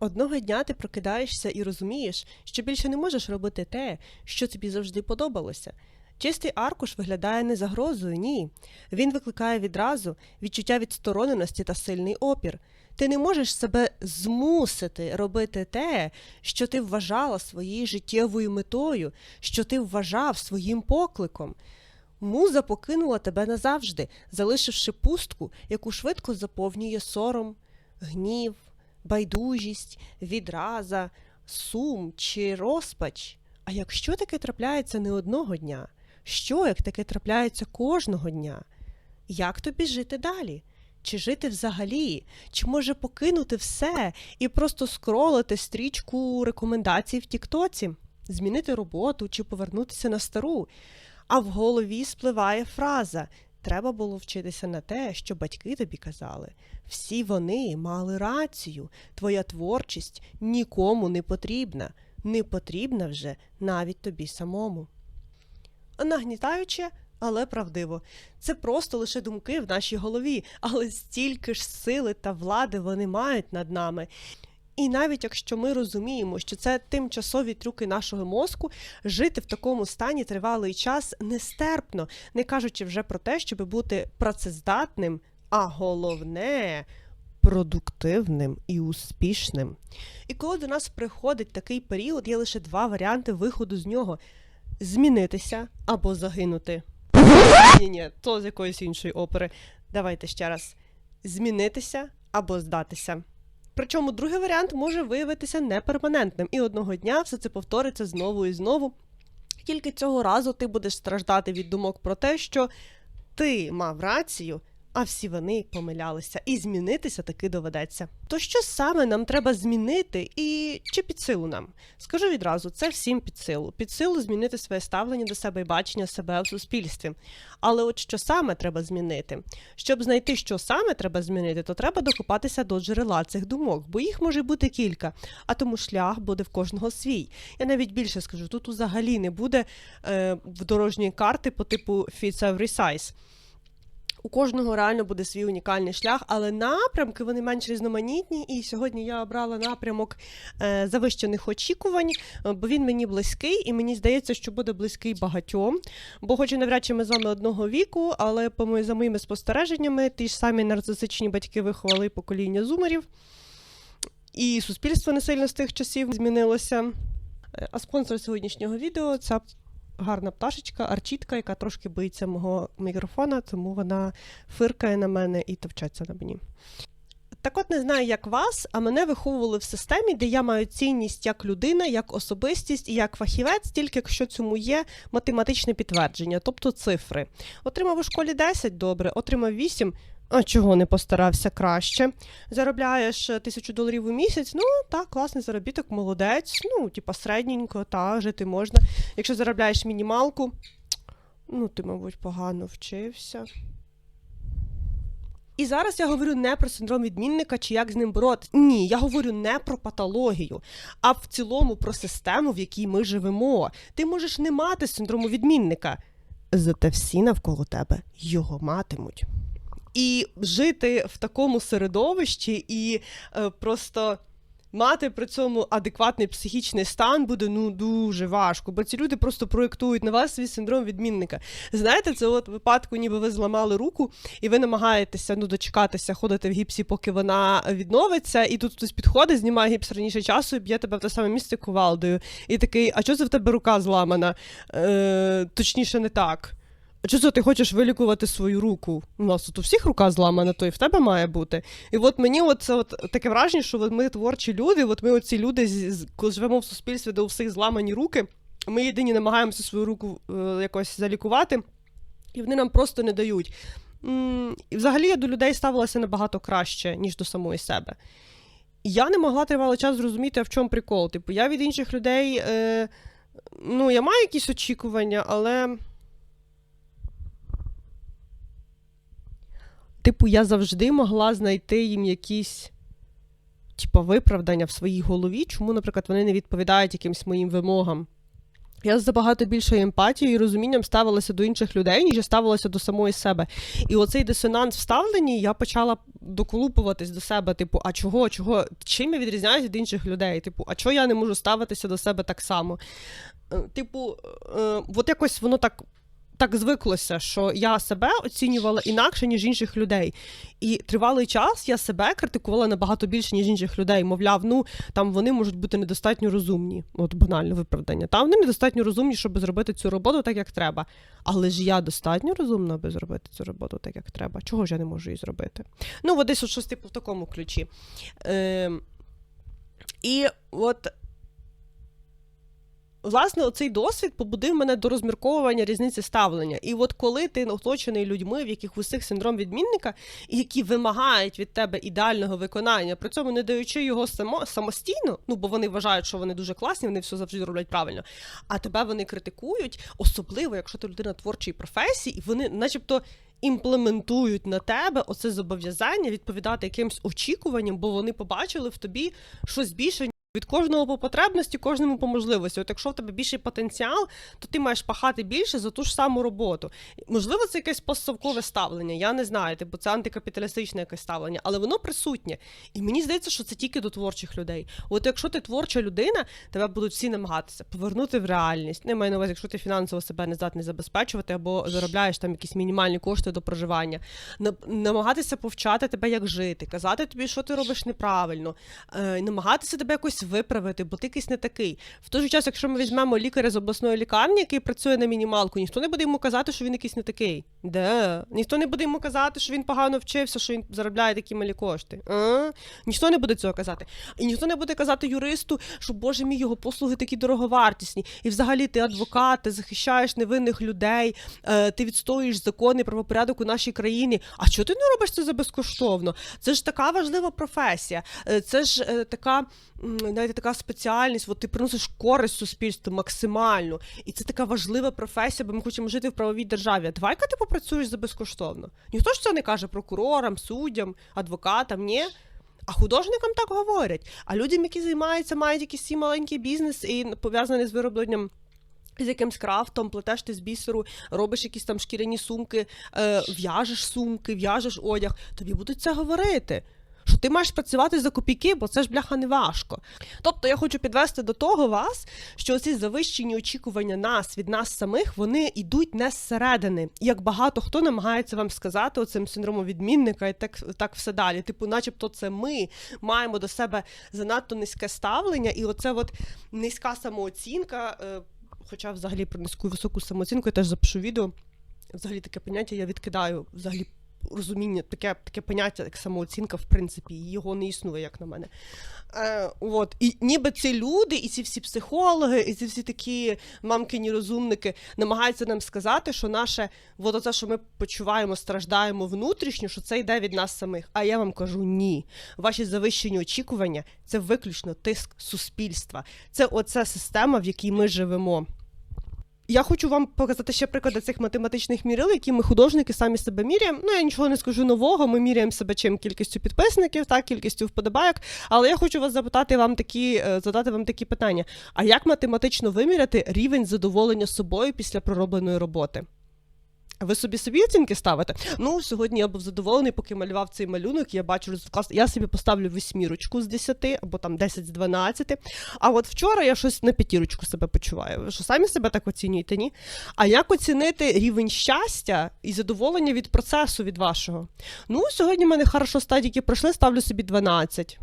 Одного дня ти прокидаєшся і розумієш, що більше не можеш робити те, що тобі завжди подобалося. Чистий аркуш виглядає не загрозою, ні. Він викликає відразу відчуття відстороненості та сильний опір. Ти не можеш себе змусити робити те, що ти вважала своєю життєвою метою, що ти вважав своїм покликом. Муза покинула тебе назавжди, залишивши пустку, яку швидко заповнює сором, гнів, байдужість, відраза, сум чи розпач. А якщо таке трапляється не одного дня, що як таке трапляється кожного дня? Як тобі жити далі? Чи жити взагалі? Чи може покинути все і просто скролити стрічку рекомендацій в Тіктоці, змінити роботу чи повернутися на стару? А в голові спливає фраза Треба було вчитися на те, що батьки тобі казали. Всі вони мали рацію, твоя творчість нікому не потрібна, не потрібна вже навіть тобі самому. Нагнітаюче, але правдиво. Це просто лише думки в нашій голові, але стільки ж сили та влади вони мають над нами. І навіть якщо ми розуміємо, що це тимчасові трюки нашого мозку, жити в такому стані тривалий час нестерпно, не кажучи вже про те, щоб бути працездатним, а головне продуктивним і успішним. І коли до нас приходить такий період, є лише два варіанти виходу з нього: змінитися або загинути. Ні, ні, то з якоїсь іншої опери. Давайте ще раз: змінитися або здатися. Причому другий варіант може виявитися неперманентним, і одного дня все це повториться знову і знову. Тільки цього разу ти будеш страждати від думок про те, що ти мав рацію, а всі вони помилялися, і змінитися таки доведеться. То що саме нам треба змінити, і чи під силу нам? Скажу відразу, це всім під силу. Під силу змінити своє ставлення до себе і бачення себе в суспільстві. Але от що саме треба змінити? Щоб знайти, що саме треба змінити, то треба докопатися до джерела цих думок, бо їх може бути кілька, а тому шлях буде в кожного свій. Я навіть більше скажу, тут взагалі не буде е, в дорожньої карти по типу Fits Every Size. У кожного реально буде свій унікальний шлях, але напрямки вони менш різноманітні. І сьогодні я обрала напрямок е, завищених очікувань, е, бо він мені близький, і мені здається, що буде близький багатьом. Бо, хоч і навряд чи ми з вами одного віку, але по за моїми спостереженнями, ті ж самі нарцисичні батьки виховали покоління зумерів. І суспільство не сильно з тих часів змінилося. Е, А спонсор сьогоднішнього відео це гарна пташечка, арчітка, яка трошки боїться мого мікрофона, тому вона фиркає на мене і товчеться на мені. Так от не знаю, як вас, а мене виховували в системі, де я маю цінність як людина, як особистість і як фахівець, тільки якщо цьому є математичне підтвердження, тобто цифри. Отримав у школі 10, добре, отримав 8, а чого не постарався краще. Заробляєш е, тисячу доларів у місяць, ну так, класний заробіток, молодець, ну, типа середненько, та жити можна. Якщо заробляєш мінімалку, ну, ти, мабуть, погано вчився. І зараз я говорю не про синдром відмінника чи як з ним боротися. Ні, я говорю не про патологію, а в цілому про систему, в якій ми живемо. Ти можеш не мати синдрому відмінника, зате всі навколо тебе його матимуть. І жити в такому середовищі і е, просто мати при цьому адекватний психічний стан буде ну дуже важко, бо ці люди просто проєктують на вас свій синдром відмінника. Знаєте, це от випадку, ніби ви зламали руку, і ви намагаєтеся ну дочекатися, ходити в гіпсі, поки вона відновиться, і тут хтось підходить, знімає гіпс раніше часу і б'є тебе в те саме місце кувалдою. І такий, а що це в тебе рука зламана? Е, точніше, не так. А чого ти хочеш вилікувати свою руку? У нас тут у всіх рука зламана, то і в тебе має бути. І от мені це от таке враження, що ми творчі люди, от ми оці люди, з- коли живемо в суспільстві, де у всіх зламані руки, ми єдині намагаємося свою руку е, якось залікувати, і вони нам просто не дають. М, І взагалі я до людей ставилася набагато краще, ніж до самої себе. Я не могла тривалий час зрозуміти, а в чому прикол. Типу, я від інших людей, е, ну, я маю якісь очікування, але. Типу, я завжди могла знайти їм якісь типу, виправдання в своїй голові, чому, наприклад, вони не відповідають якимсь моїм вимогам. Я з забагато більшою емпатією і розумінням ставилася до інших людей, ніж я ставилася до самої себе. І оцей дисонанс в ставленні я почала доколупуватись до себе, типу, а чого, чого, чим я відрізняюся від інших людей? Типу, а чого я не можу ставитися до себе так само? Е, Типу, е, от якось воно так. Так звиклося, що я себе оцінювала інакше, ніж інших людей. І тривалий час я себе критикувала набагато більше, ніж інших людей. Мовляв, ну там вони можуть бути недостатньо розумні. От банальне виправдання. Там вони недостатньо розумні, щоб зробити цю роботу так, як треба. Але ж я достатньо розумна, аби зробити цю роботу так, як треба. Чого ж я не можу її зробити? Ну, от десь от щось типу в такому ключі. Е, і от. Власне, оцей досвід побудив мене до розмірковування різниці ставлення. І от коли ти оточений людьми, в яких усіх синдром відмінника, і які вимагають від тебе ідеального виконання, при цьому не даючи його само, самостійно, ну бо вони вважають, що вони дуже класні, вони все завжди роблять правильно. А тебе вони критикують, особливо, якщо ти людина творчої професії, і вони, начебто. Імплементують на тебе оце зобов'язання відповідати якимсь очікуванням, бо вони побачили в тобі щось більше від кожного по потребності, кожному по можливості. От якщо в тебе більший потенціал, то ти маєш пахати більше за ту ж саму роботу. Можливо, це якесь постсовкове ставлення. Я не знаю, типу це антикапіталістичне якесь ставлення, але воно присутнє. І мені здається, що це тільки до творчих людей. От якщо ти творча людина, тебе будуть всі намагатися повернути в реальність. Не маю на увазі, якщо ти фінансово себе не здатний забезпечувати або заробляєш там якісь мінімальні кошти до проживання, намагатися повчати тебе, як жити, казати тобі, що ти робиш неправильно, е, намагатися тебе якось виправити, бо ти якийсь не такий. В той же час, якщо ми візьмемо лікаря з обласної лікарні, який працює на мінімалку, ніхто не буде йому казати, що він якийсь не такий. Де? Ніхто не буде йому казати, що він погано вчився, що він заробляє такі малі кошти. А? Ніхто не буде цього казати. І ніхто не буде казати юристу, що боже мій його послуги такі дороговартісні. І взагалі ти адвокат, ти захищаєш невинних людей, е, ти відстоюєш закони, правопорядок у нашій країні. А чого ти не робиш це за безкоштовно? Це ж така важлива професія. Е, Це ж е, така, м, знаєте, така спеціальність. От ти приносиш користь суспільству максимальну. І це така важлива професія, бо ми хочемо жити в правовій державі. А Давай-ка ти попрацюєш за безкоштовно. Ніхто ж це не каже прокурорам, суддям, адвокатам, ні. А художникам так говорять. А людям, які займаються, мають якийсь свій маленький бізнес і пов'язаний з виробленням. З якимсь крафтом, плетеш ти з бісеру, робиш якісь там шкіряні сумки, е, в'яжеш сумки, в'яжеш одяг. Тобі будуть це говорити. Що ти маєш працювати за копійки, бо це ж бляха не важко. Тобто я хочу підвести до того вас, що ці завищені очікування нас від нас самих вони йдуть не зсередини. Як багато хто намагається вам сказати оцим синдромом відмінника, і так, так все далі. Типу, начебто, це ми маємо до себе занадто низьке ставлення, і оце от низька самооцінка. Е, Хоча взагалі про низьку високу самооцінку я теж запишу відео. Взагалі таке поняття я відкидаю взагалі розуміння, таке, таке поняття, як самооцінка, в принципі, його не існує, як на мене. Е, от. І ніби ці люди, і ці всі психологи, і ці всі такі мамкині розумники намагаються нам сказати, що наше, от оце, що ми почуваємо, страждаємо внутрішньо, що це йде від нас самих. А я вам кажу ні. Ваші завищені очікування це виключно тиск суспільства. Це оця система, в якій ми живемо. Я хочу вам показати ще приклади цих математичних мірил, які ми художники самі себе міряємо. Ну я нічого не скажу нового. Ми міряємо себе чим кількістю підписників, так кількістю вподобайок. Але я хочу вас запитати вам такі, е, задати вам такі питання: а як математично виміряти рівень задоволення собою після проробленої роботи? Ви собі собі оцінки ставите? Ну, сьогодні я був задоволений, поки малював цей малюнок. Я бачу результат. Я собі поставлю восьмірочку з 10 або там 10 з 12. А от вчора я щось на п'ятірочку себе почуваю. Ви що самі себе так оцінюєте? Ні? А як оцінити рівень щастя і задоволення від процесу від вашого? Ну, сьогодні в мене хорошо стадіки пройшли, ставлю собі 12.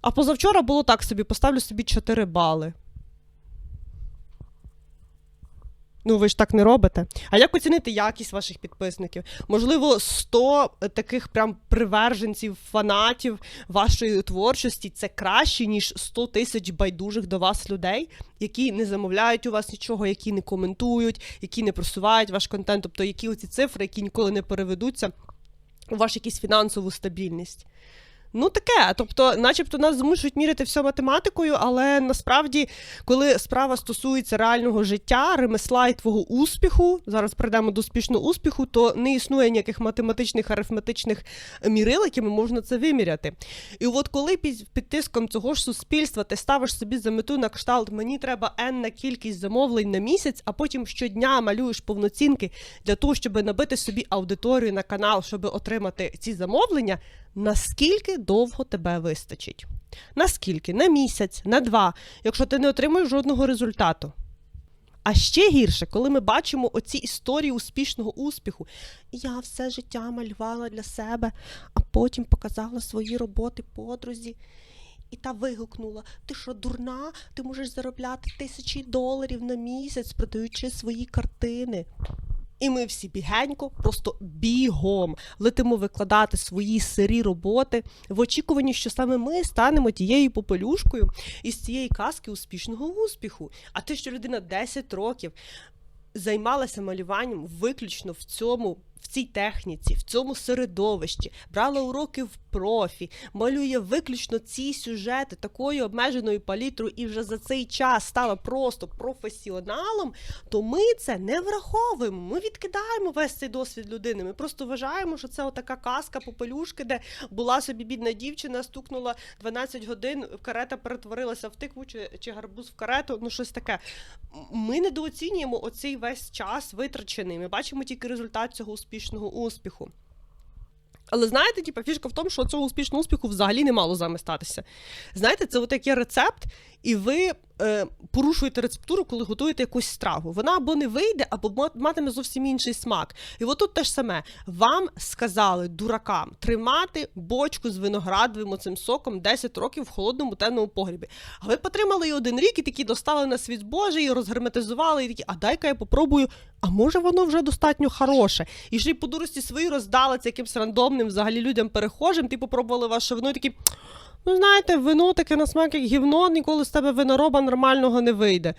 А позавчора було так собі, поставлю собі 4 бали. Ну, ви ж так не робите. А як оцінити якість ваших підписників? Можливо, 100 таких прям приверженців, фанатів вашої творчості це краще, ніж 100 тисяч байдужих до вас людей, які не замовляють у вас нічого, які не коментують, які не просувають ваш контент, тобто які оці цифри, які ніколи не переведуться у вашу якусь фінансову стабільність. Ну таке, тобто, начебто нас змушують міряти все математикою, але насправді, коли справа стосується реального життя, ремесла і твого успіху, зараз перейдемо до успішного успіху, то не існує ніяких математичних арифметичних мірил, якими можна це виміряти. І от коли під, під тиском цього ж суспільства ти ставиш собі за мету на кшталт, мені треба енна кількість замовлень на місяць, а потім щодня малюєш повноцінки для того, щоб набити собі аудиторію на канал, щоб отримати ці замовлення. Наскільки довго тебе вистачить? Наскільки? На місяць, на два, якщо ти не отримуєш жодного результату. А ще гірше, коли ми бачимо оці історії успішного успіху. Я все життя малювала для себе, а потім показала свої роботи подрузі. І та вигукнула: Ти що, дурна? Ти можеш заробляти тисячі доларів на місяць, продаючи свої картини. І ми всі бігенько, просто бігом летимо викладати свої сирі роботи в очікуванні, що саме ми станемо тією попелюшкою із цієї казки успішного успіху. А те, що людина 10 років займалася малюванням виключно в цьому. В цій техніці, в цьому середовищі, брала уроки в профі, малює виключно ці сюжети такою обмеженою палітрою і вже за цей час стала просто професіоналом, то ми це не враховуємо. Ми відкидаємо весь цей досвід людини. Ми просто вважаємо, що це отака казка попелюшки, де була собі бідна дівчина, стукнула 12 годин, карета перетворилася в тикву чи, чи гарбуз в карету. Ну щось таке. Ми недооцінюємо оцей весь час витрачений. Ми бачимо тільки результат цього успішного успіху. Але знаєте, типу, фішка в тому, що цього успішного успіху взагалі не мало з вами статися. Знаєте, це от як є рецепт, і ви е, порушуєте рецептуру, коли готуєте якусь страву. Вона або не вийде, або матиме зовсім інший смак. І от тут те ж саме. Вам сказали дуракам тримати бочку з виноградовим оцим соком 10 років в холодному темному погрібі. А ви потримали її один рік і такі достали на світ Божий, і розгерметизували, і такі, а дай-ка я попробую. А може воно вже достатньо хороше. І ще й по дурості свої роздали це якимсь рандомним взагалі людям перехожим, ти попробували ваше вино і такі. Ну, знаєте, вино таке на смак, як гівно, ніколи з тебе винороба нормального не вийде.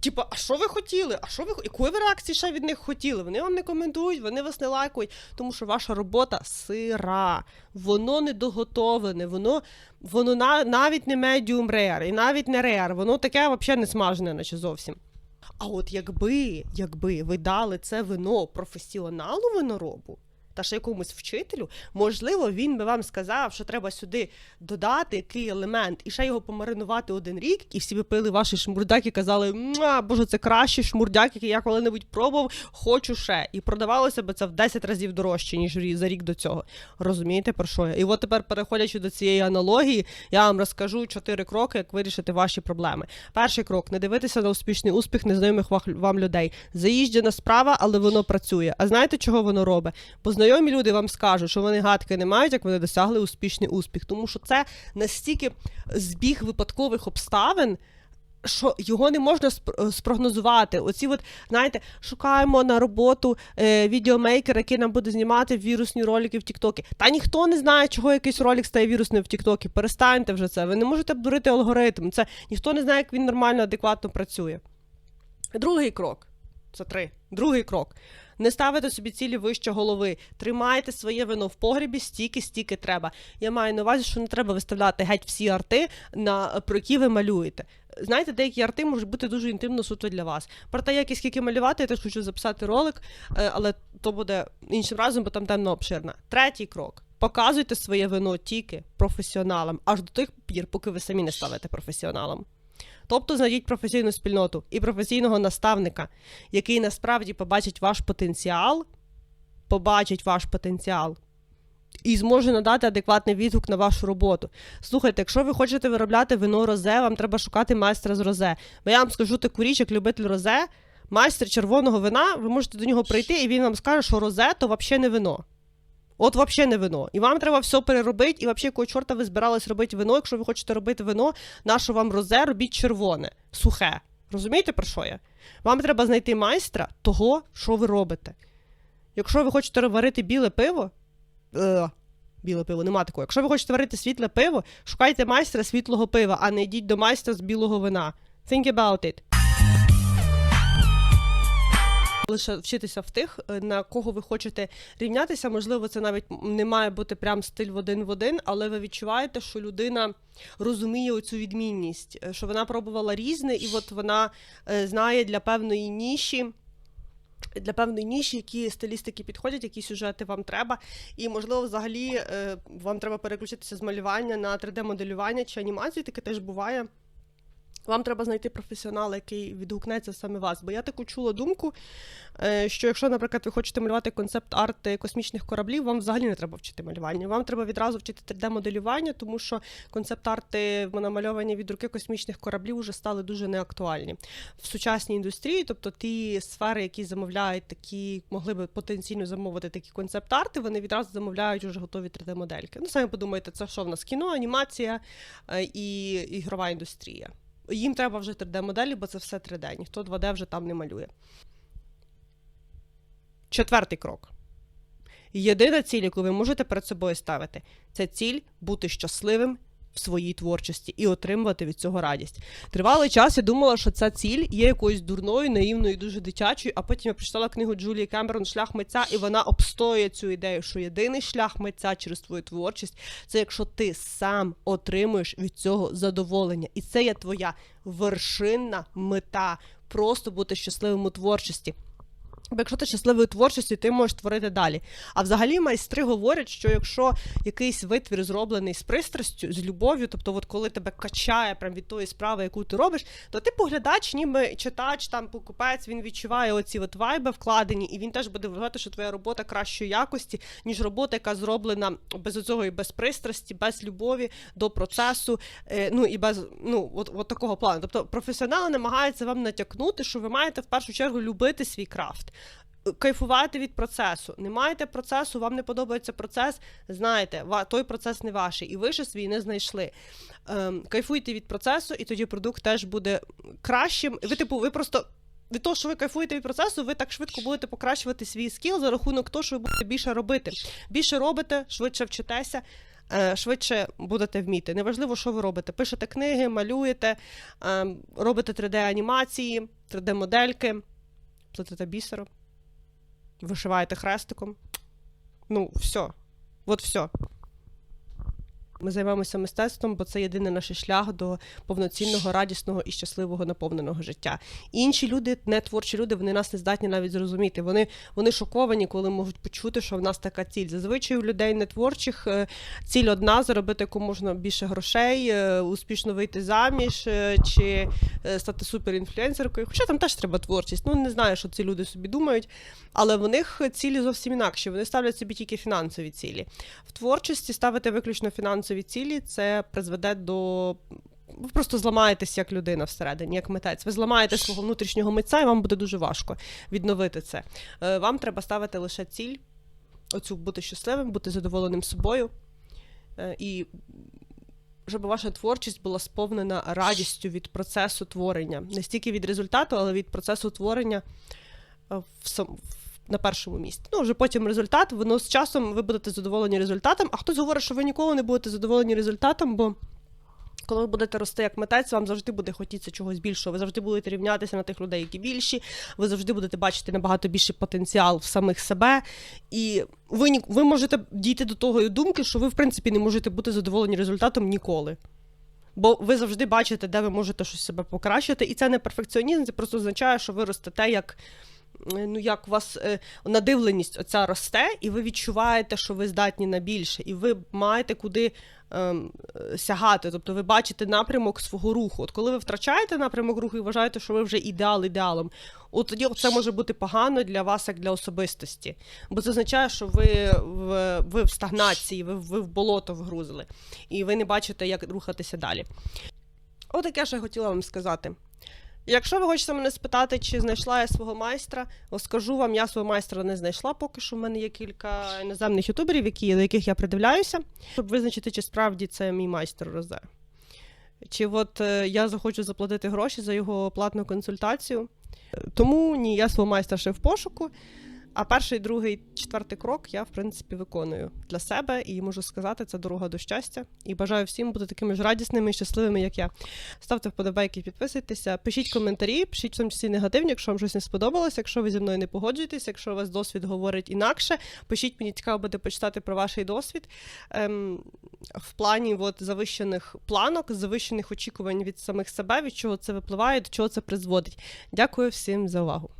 Типа, а що ви хотіли? А що ви якої ви реакції ще від них хотіли? Вони вам не коментують, вони вас не лайкують, тому що ваша робота сира, воно не доготовлене, воно воно на, навіть не medium rare, і навіть не rare, воно таке взагалі не смажене, наче зовсім. А от якби, якби ви дали це вино професіоналу виноробу, та ще якомусь вчителю, можливо, він би вам сказав, що треба сюди додати який елемент і ще його помаринувати один рік, і всі би пили ваші шмурдяки казали, боже, це кращий шмурдяк, який я коли-небудь пробував, хочу ще. І продавалося б це в 10 разів дорожче, ніж за рік до цього. Розумієте, про що я? І от тепер, переходячи до цієї аналогії, я вам розкажу чотири кроки, як вирішити ваші проблеми. Перший крок не дивитися на успішний успіх незнайомих вам людей. Заїжджена справа, але воно працює. А знаєте, чого воно робить? Бо знайомі люди вам скажуть, що вони гадки не мають, як вони досягли успішний успіх, тому що це настільки збіг випадкових обставин. Що його не можна спрогнозувати. Оці, от, знаєте, шукаємо на роботу е, відеомейкера, який нам буде знімати вірусні ролики в Тіктокі. Та ніхто не знає, чого якийсь ролик стає вірусним в Тіктокі. Перестаньте вже це. Ви не можете обдурити алгоритм. Це ніхто не знає, як він нормально, адекватно працює. Другий крок. Це три. Другий крок. Не ставите собі цілі вище голови. Тримайте своє вино в погрібі стільки, стільки треба. Я маю на увазі, що не треба виставляти геть всі арти, на про які ви малюєте. Знаєте, деякі арти можуть бути дуже інтимно суто для вас. Про те, як і скільки малювати, я теж хочу записати ролик, е, але то буде іншим разом, бо там темно обширна. Третій крок. Показуйте своє вино тільки професіоналам, аж до тих пір, поки ви самі не ставите професіоналом. Тобто знайдіть професійну спільноту і професійного наставника, який насправді побачить ваш потенціал, побачить ваш потенціал і зможе надати адекватний відгук на вашу роботу. Слухайте, якщо ви хочете виробляти вино розе, вам треба шукати майстра з розе. Бо я вам скажу таку річ, як любитель розе, майстер червоного вина, ви можете до нього прийти, і він вам скаже, що розе то взагалі не вино. От взагалі не вино. І вам треба все переробити, і взагалі, якого чорта ви збирались робити вино. Якщо ви хочете робити вино, наше вам розе, робіть червоне, сухе. Розумієте, про що я? Вам треба знайти майстра того, що ви робите. Якщо ви хочете варити біле пиво, е, біле пиво, нема такого. Якщо ви хочете варити світле пиво, шукайте майстра світлого пива, а не йдіть до майстра з білого вина. Think about it. Лише вчитися в тих, е, на кого ви хочете рівнятися. Можливо, це навіть не має бути прям стиль в один в один, але ви відчуваєте, що людина розуміє оцю відмінність, е, що вона пробувала різне, і от вона е, знає для певної ніші. Для певної ніші, які стилістики підходять, які сюжети вам треба. І, можливо, взагалі вам треба переключитися з малювання на 3D-моделювання чи анімацію, таке теж буває. Вам треба знайти професіонала, який відгукнеться саме вас. Бо я таку чула думку, е, що якщо, наприклад, ви хочете малювати концепт-арт космічних кораблів, вам взагалі не треба вчити малювання. Вам треба відразу вчити 3D-моделювання, тому що концепт-арти намальовані від руки космічних кораблів вже стали дуже неактуальні в сучасній індустрії. Тобто ті сфери, які замовляють такі, могли би потенційно замовити такі концепт-арти, вони відразу замовляють вже готові 3D-модельки. Ну, самі подумайте, це що в нас кіно, анімація е, і ігрова індустрія. Їм треба вже 3D-моделі, бо це все 3D. Ніхто 2D вже там не малює. Четвертий крок. Єдина ціль, яку ви можете перед собою ставити, це ціль бути щасливим в своїй творчості і отримувати від цього радість. Тривалий час я думала, що ця ціль є якоюсь дурною, наївною, дуже дитячою. А потім я прочитала книгу Джулії Кемерон Шлях митця, і вона обстоює цю ідею, що єдиний шлях митця через твою творчість це якщо ти сам отримуєш від цього задоволення. І це є твоя вершинна мета. Просто бути щасливим у творчості. Бо якщо ти щасливою творчістю, ти можеш творити далі. А взагалі майстри говорять, що якщо якийсь витвір зроблений з пристрастю, з любов'ю, тобто, от коли тебе качає прям від тої справи, яку ти робиш, то ти поглядач, ніби читач, там покупець, він відчуває оці от вайби вкладені, і він теж буде вважати, що твоя робота кращої якості, ніж робота, яка зроблена без цього і без пристрасті, без любові до процесу, е, ну і без ну от, от такого плану. Тобто професіонали намагаються вам натякнути, що ви маєте в першу чергу любити свій крафт кайфувати від процесу. Не маєте процесу, вам не подобається процес. Знаєте, той процес не ваш, і ви ще свій не знайшли. Ем, Кайфуйте від процесу, і тоді продукт теж буде кращим. Ви, типу, ви просто. Від того, що ви кайфуєте від процесу, ви так швидко будете покращувати свій скіл за рахунок того, що ви будете більше робити. Більше робите, швидше вчитеся, е, швидше будете вміти. Неважливо, що ви робите. Пишете книги, малюєте, ем, робите 3D-анімації, 3D-модельки, плетете бісером вишиваєте хрестиком. Ну, все. Вот все. Ми займаємося мистецтвом, бо це єдиний наш шлях до повноцінного, радісного і щасливого наповненого життя. Інші люди, не творчі люди, вони нас не здатні навіть зрозуміти. Вони вони шоковані, коли можуть почути, що в нас така ціль. Зазвичай у людей нетворчих е, ціль одна заробити яку можна більше грошей, е, успішно вийти заміж е, чи стати суперінфлюенсеркою. Хоча там теж треба творчість. Ну не знаю, що ці люди собі думають, але в них цілі зовсім інакші. Вони ставлять собі тільки фінансові цілі. В творчості ставити виключно фінансові фінансові цілі, це призведе до. Ви просто зламаєтесь як людина всередині, як митець. Ви зламаєте свого внутрішнього митця, і вам буде дуже важко відновити це. Е, вам треба ставити лише ціль, оцю бути щасливим, бути задоволеним собою. Е, і щоб ваша творчість була сповнена радістю від процесу творення. Не стільки від результату, але від процесу творення е, в на першому місці. Ну, вже потім результат, воно з часом ви будете задоволені результатом, а хтось говорить, що ви ніколи не будете задоволені результатом, бо. Коли ви будете рости як митець, вам завжди буде хотітися чогось більшого. Ви завжди будете рівнятися на тих людей, які більші. Ви завжди будете бачити набагато більший потенціал в самих себе. І ви ви можете дійти до того думки, що ви, в принципі, не можете бути задоволені результатом ніколи. Бо ви завжди бачите, де ви можете щось себе покращити. І це не перфекціонізм, це просто означає, що ви ростете як ну як у вас е, надивленість оця росте, і ви відчуваєте, що ви здатні на більше, і ви маєте куди ем, сягати. Тобто ви бачите напрямок свого руху. От коли ви втрачаєте напрямок руху і вважаєте, що ви вже ідеал ідеалом, от тоді це може бути погано для вас, як для особистості. Бо це означає, що ви в ви в стагнації, ви, ви в болото вгрузили, і ви не бачите, як рухатися далі. Отаке, що я хотіла вам сказати. Якщо ви хочете мене спитати, чи знайшла я свого майстра, скажу вам, я свого майстра не знайшла, поки що в мене є кілька іноземних ютуберів, які, до яких я придивляюся, щоб визначити, чи справді це мій майстер розе. Чи от е, я захочу заплатити гроші за його платну консультацію. Тому ні, я свого майстра ще в пошуку. А перший, другий, четвертий крок я в принципі виконую для себе і можу сказати, це дорога до щастя. І бажаю всім бути такими ж радісними і щасливими, як я. Ставте вподобайки, підписуйтеся, пишіть коментарі, пишіть в тому числі негативні, якщо вам щось не сподобалось, якщо ви зі мною не погоджуєтесь, якщо у вас досвід говорить інакше. Пишіть, мені цікаво буде почитати про ваш досвід ем, в плані от, завищених планок, завищених очікувань від самих себе, від чого це випливає, до чого це призводить. Дякую всім за увагу.